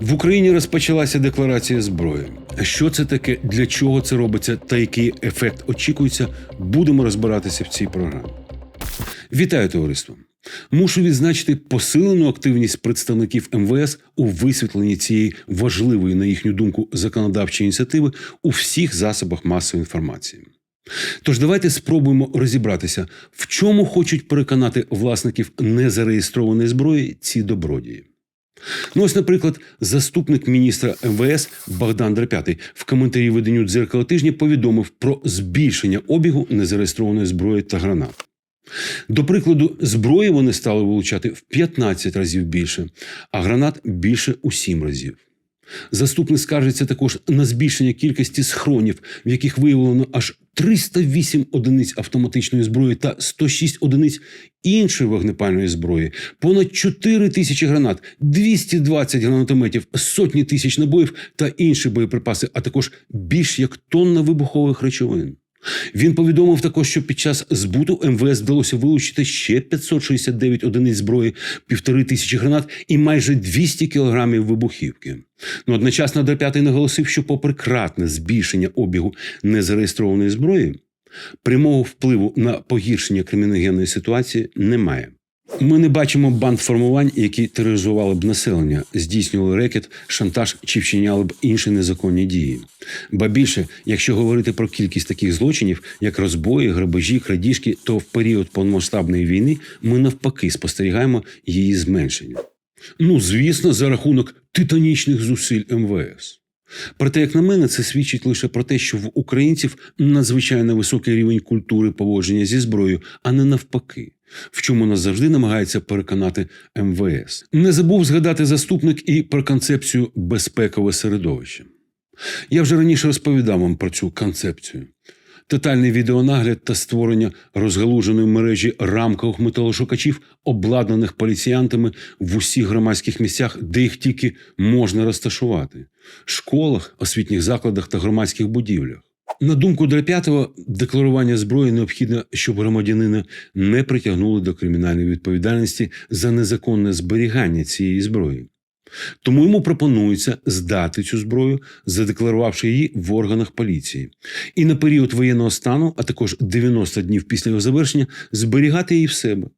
В Україні розпочалася декларація зброї. Що це таке, для чого це робиться та який ефект очікується, будемо розбиратися в цій програмі. Вітаю товариство! Мушу відзначити посилену активність представників МВС у висвітленні цієї важливої, на їхню думку, законодавчої ініціативи у всіх засобах масової інформації. Тож давайте спробуємо розібратися, в чому хочуть переконати власників незареєстрованої зброї ці добродії. Ну, ось, наприклад, заступник міністра МВС Богдан Драпятий в коментарі виданню дзеркало тижня повідомив про збільшення обігу незареєстрованої зброї та гранат. До прикладу, зброї вони стали вилучати в 15 разів більше, а гранат більше у 7 разів. Заступник скаржиться також на збільшення кількості схронів, в яких виявлено аж 308 одиниць автоматичної зброї та 106 одиниць іншої вогнепальної зброї, понад 4 тисячі гранат, 220 гранатометів, сотні тисяч набоїв та інші боєприпаси, а також більш як тонна вибухових речовин. Він повідомив також, що під час збуту МВС вдалося вилучити ще 569 одиниць зброї, півтори тисячі гранат і майже 200 кілограмів вибухівки. Ну, одночасно Дерп'ятий наголосив, що, попри кратне збільшення обігу незареєстрованої зброї, прямого впливу на погіршення криміногенної ситуації немає. Ми не бачимо банд формувань, які тероризували б населення, здійснювали рекет, шантаж чи вчиняли б інші незаконні дії. Ба більше, якщо говорити про кількість таких злочинів, як розбої, грабежі, крадіжки, то в період повномасштабної війни ми навпаки спостерігаємо її зменшення. Ну, звісно, за рахунок титанічних зусиль МВС. Проте, як на мене, це свідчить лише про те, що в українців надзвичайно високий рівень культури поводження зі зброєю, а не навпаки, в чому нас завжди намагається переконати МВС. Не забув згадати заступник і про концепцію безпекове середовище. Я вже раніше розповідав вам про цю концепцію. Тотальний відеонагляд та створення розгалуженої мережі рамкових металошукачів, обладнаних поліціянтами в усіх громадських місцях, де їх тільки можна розташувати школах, освітніх закладах та громадських будівлях. На думку Драп'ятого, декларування зброї необхідно, щоб громадянина не притягнули до кримінальної відповідальності за незаконне зберігання цієї зброї. Тому йому пропонується здати цю зброю, задекларувавши її в органах поліції, і на період воєнного стану, а також 90 днів після його завершення, зберігати її в себе.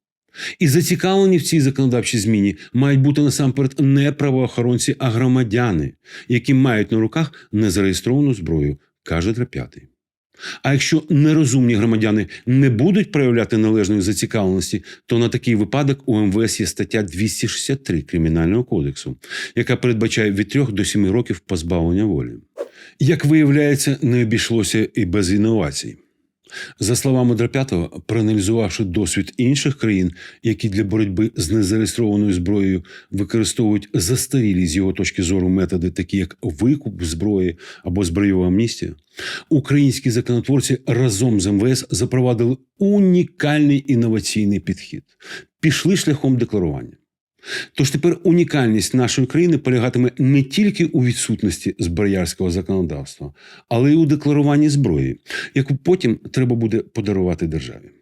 І зацікавлені в цій законодавчій зміні мають бути насамперед не правоохоронці, а громадяни, які мають на руках незареєстровану зброю, каже Драп'ятий. А якщо нерозумні громадяни не будуть проявляти належної зацікавленості, то на такий випадок у МВС є стаття 263 Кримінального кодексу, яка передбачає від 3 до 7 років позбавлення волі. Як виявляється, не обійшлося і без інновацій. За словами Драп'ятого, проаналізувавши досвід інших країн, які для боротьби з незареєстрованою зброєю використовують застарілі з його точки зору методи, такі як викуп зброї або збройова амністія, українські законотворці разом з МВС запровадили унікальний інноваційний підхід, пішли шляхом декларування. Тож тепер унікальність нашої країни полягатиме не тільки у відсутності зброярського законодавства, але й у декларуванні зброї, яку потім треба буде подарувати державі.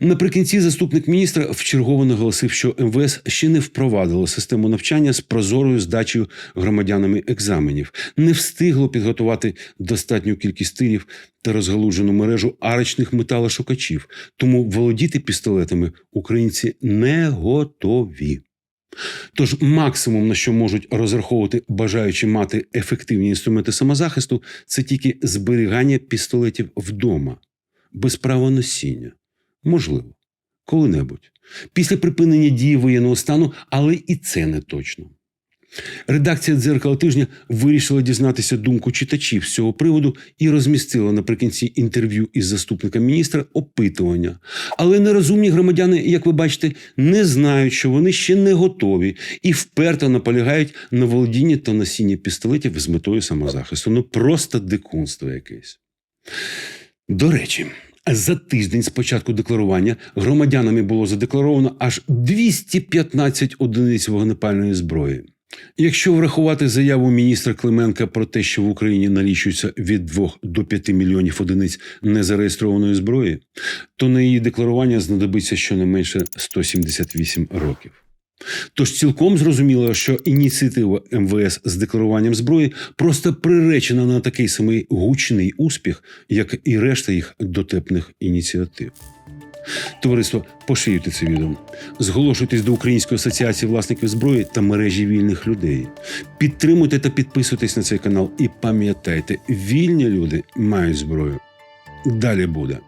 Наприкінці заступник міністра вчергово наголосив, що МВС ще не впровадило систему навчання з прозорою здачею громадянами екзаменів, не встигло підготувати достатню кількість тирів та розгалужену мережу арочних металошукачів, тому володіти пістолетами українці не готові. Тож максимум, на що можуть розраховувати бажаючи мати ефективні інструменти самозахисту, це тільки зберігання пістолетів вдома, без права носіння. Можливо, коли-небудь. Після припинення дії воєнного стану, але і це не точно. Редакція дзеркала тижня вирішила дізнатися думку читачів з цього приводу і розмістила наприкінці інтерв'ю із заступником міністра опитування. Але нерозумні громадяни, як ви бачите, не знають, що вони ще не готові і вперто наполягають на володінні та носінні пістолетів з метою самозахисту. Ну просто дикунство якесь. До речі. За тиждень з початку декларування громадянами було задекларовано аж 215 одиниць вогнепальної зброї. Якщо врахувати заяву міністра Клименка про те, що в Україні налічується від 2 до 5 мільйонів одиниць незареєстрованої зброї, то на її декларування знадобиться щонайменше 178 років. Тож цілком зрозуміло, що ініціатива МВС з декларуванням зброї просто приречена на такий самий гучний успіх, як і решта їх дотепних ініціатив. Товариство, поширюйте це відео. Зголошуйтесь до Української асоціації власників зброї та мережі вільних людей. Підтримуйте та підписуйтесь на цей канал і пам'ятайте, вільні люди мають зброю. Далі буде.